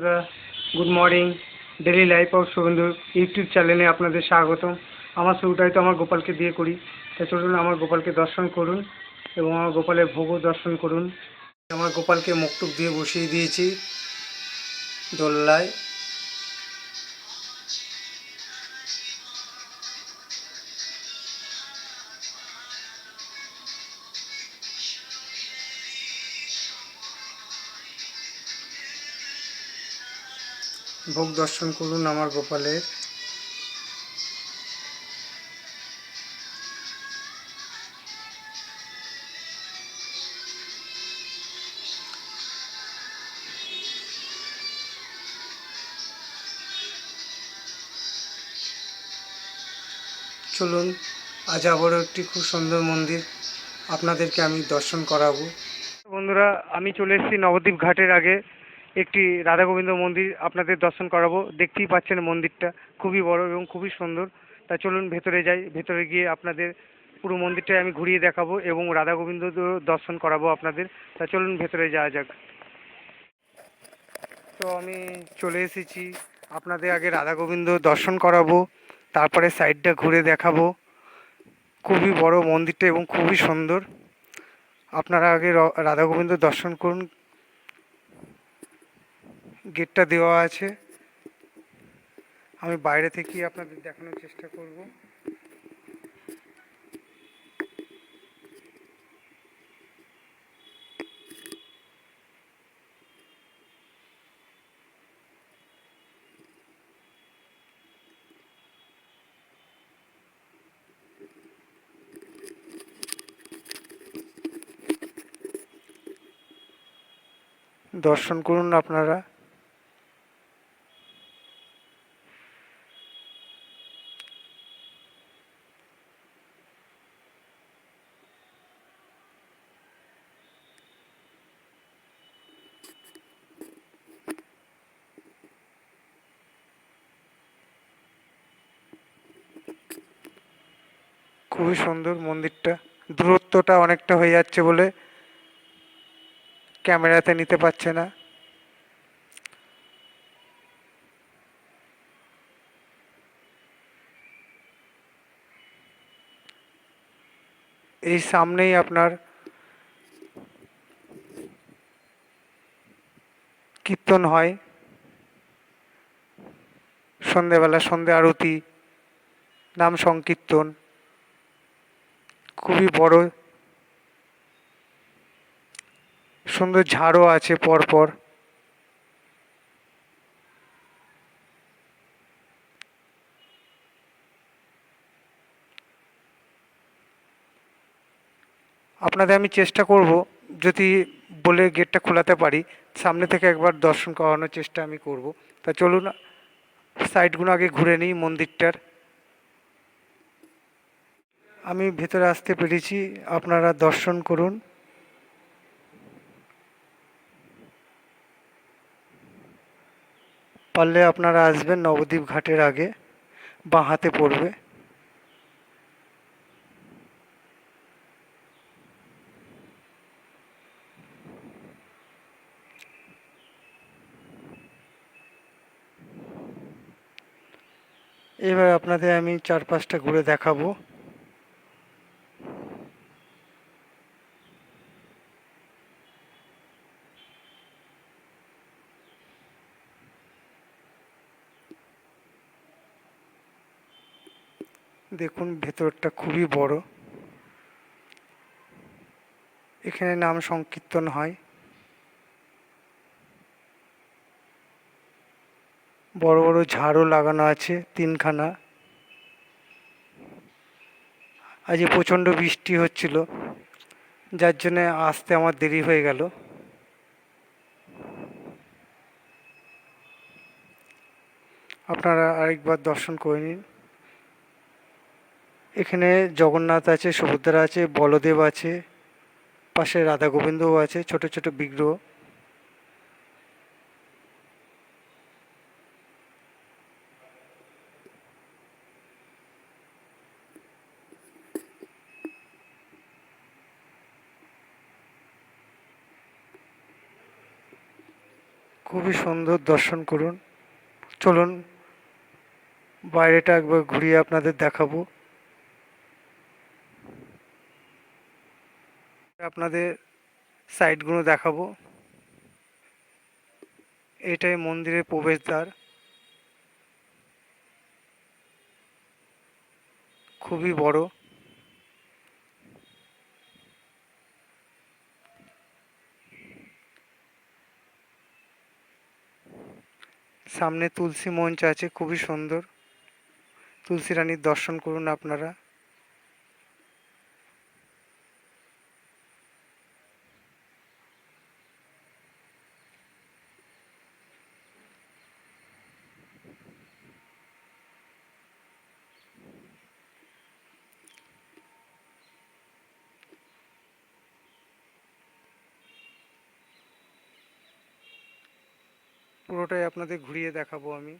বন্ধুরা good morning daily life of Shubhendu YouTube চ্যানেলে আপনাদের স্বাগত আমার শুরুটাই তো আমার গোপালকে দিয়ে করি। তাই চলুন আমার গোপালকে দর্শন করুন এবং আমার গোপালের ভোগও দর্শন করুন। আমার গোপালকে মুক্তুক দিয়ে বসিয়ে দিয়েছি। দোল্লায়। ভোগ দর্শন করুন আমার গোপালের। চলুন, আজ আবারও একটি খুব সুন্দর মন্দির আপনাদেরকে আমি দর্শন করাবো। বন্ধুরা, আমি চলে এসেছি নবদ্বীপ ঘাটের আগে। একটি রাধা গোবিন্দ মন্দির আপনাদের দর্শন করাবো। দেখতেই পাচ্ছেন মন্দিরটা, খুবই বড় এবং খুবই সুন্দর। তা চলুন ভেতরে যাই, ভেতরে গিয়ে আপনাদের পুরো মন্দিরটাই আমি ঘুরিয়ে দেখাবো এবং রাধা গোবিন্দ দর্শন করাবো আপনাদের। তা চলুন ভেতরে যাওয়া যাক। তো আমি চলে এসেছি, আপনাদের আগে রাধা গোবিন্দ দর্শন করাবো, তারপরে সাইডটা ঘুরে দেখাবো। খুবই বড় মন্দিরটা এবং খুবই সুন্দর। আপনারা আগে রাধা গোবিন্দ দর্শন করুন গেটটা দেওয়া আছে। আমি বাইরে থেকেই আপনাদের দেখানোর চেষ্টা করব। দর্শন করুন আপনারা। খুবই সুন্দর মন্দিরটা। দূরত্বটা অনেকটা হয়ে যাচ্ছে বলে ক্যামেরাতে নিতে পারছে না। এই সামনেই আপনার কীর্তন হয়। সন্ধেবেলা সন্ধে আরতি, নাম সংকীর্তন। খুবই বড়। সুন্দর ঝাড়ও আছে পরপর। আপনাদের আমি চেষ্টা করব যদি বলে গেটটা খোলাতে পারি, সামনে থেকে একবার দর্শন করানোর চেষ্টা আমি করব। তা চলুন সাইডগুলো আগে ঘুরে নিই মন্দিরটার। আমি ভেতরে আসতে পেরেছি, আপনারা দর্শন করুন। পারলে আপনারা আসবেন নবদ্বীপ ঘাটের আগে, বাঁ হাতে পড়বে। এবার আপনাদের আমি চার পাঁচটা ঘুরে দেখাবো। দেখুন, ভেতরটা খুবই বড়। এখানে নাম সংকীর্তন হয়। বড় বড় ঝাড়ও লাগানো আছে তিনখানা। আজ প্রচণ্ড বৃষ্টি হচ্ছিল, যার জন্যে আসতে আমার দেরি হয়ে গেল। আপনারা আরেকবার দর্শন করে নিন। এখানে জগন্নাথ আছে, সুভদ্রা আছে, বলদেব আছে, পাশে রাধা গোবিন্দও আছে, ছোট ছোট বিগ্রহ। খুবই সুন্দর দর্শন করুন। চলুন, বাইরেটা একবার ঘুরিয়ে আপনাদের দেখাবো। আপনাদের সাইডগুলো দেখাবো। এটাই মন্দিরের প্রবেশদ্বার। খুবই বড়। সামনে তুলসী মঞ্চ আছে, খুবই সুন্দর। তুলসী রানীর দর্শন করুন আপনারা। পুরোটাই আপনাদের ঘুরিয়ে দেখাবো আমি।